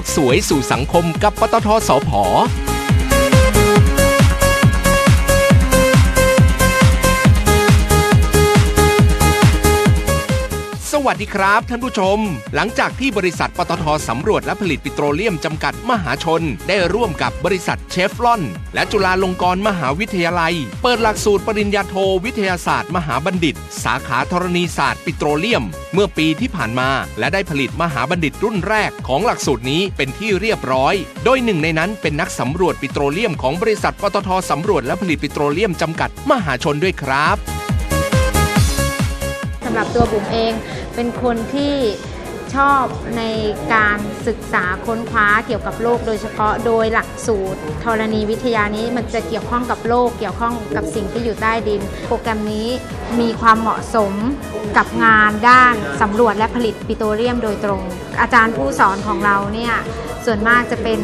กสวยสู่สังคมกับปตทสพ วัสดีครับท่านผู้ชม หลังจากที่บริษัทปตทสำรวจและผลิตปิโตรเลียมจำกัดมหาชน ได้ร่วมกับบริษัทเชฟลอน และจุฬาลงกรณ์มหาวิทยาลัย เปิดหลักสูตรปริญญาโทวิทยาศาสตร์ มหาบัณฑิต สาขาธรณีศาสตร์ปิโตรเลียม เมื่อปีที่ผ่านมา และได้ผลิตมหาบัณฑิตรุ่นแรกของหลักสูตรนี้เป็นที่เรียบร้อย โดยหนึ่งในนั้นเป็นนักสำรวจปิโตรเลียมของบริษัทปตทสำรวจและผลิตปิโตรเลียมจำกัดมหาชนด้วยครับสำหรับตัวบุ๋มเอง เป็นคนที่ชอบในการศึกษาค้นคว้าเกี่ยวกับโลก โดยเฉพาะโดยหลักสูตรธรณีวิทยานี้มันจะเกี่ยวข้องกับโลก เกี่ยวข้องกับสิ่งที่อยู่ใต้ดิน โปรแกรมนี้มีความเหมาะสมกับงานด้านสำรวจและผลิตปิโตรเลียมโดยตรง อาจารย์ผู้สอนของเราเนี่ย ส่วนมากจะเป็น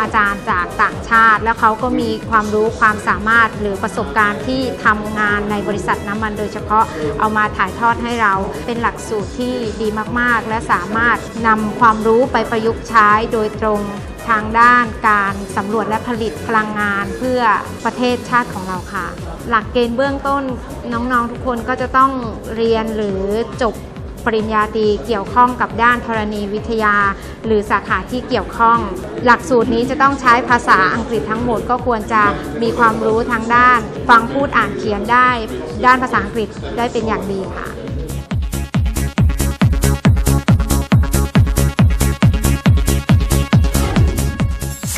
อาจารย์จากต่างชาติ แล้วเขาก็มีความรู้ความสามารถหรือประสบการณ์ที่ทำงานในบริษัทน้ำมัน โดยเฉพาะเอามาถ่ายทอดให้เราเป็นหลักสูตรที่ดีมากๆ และสามารถนำความรู้ไปประยุกต์ใช้โดยตรงทางด้านการสำรวจและผลิตพลังงานเพื่อประเทศชาติของเราค่ะ หลักเกณฑ์เบื้องต้นน้องๆทุกคนก็จะต้องเรียนหรือจบ ปริญญาตรีเกี่ยวข้องกับด้านธรณีวิทยา หรือสาขาที่เกี่ยวข้อง หลักสูตรนี้จะต้องใช้ภาษาอังกฤษทั้งหมดก็ควรจะมีความรู้ทางด้าน ฟังพูดอ่านเขียนได้ ด้านภาษาอังกฤษได้เป็นอย่างดีค่ะ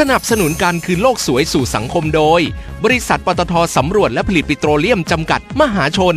สนับสนุนการคืนโลกสวยสู่สังคมโดย บริษัทปตทสำรวจและผลิตปิโตรเลียมจำกัดมหาชน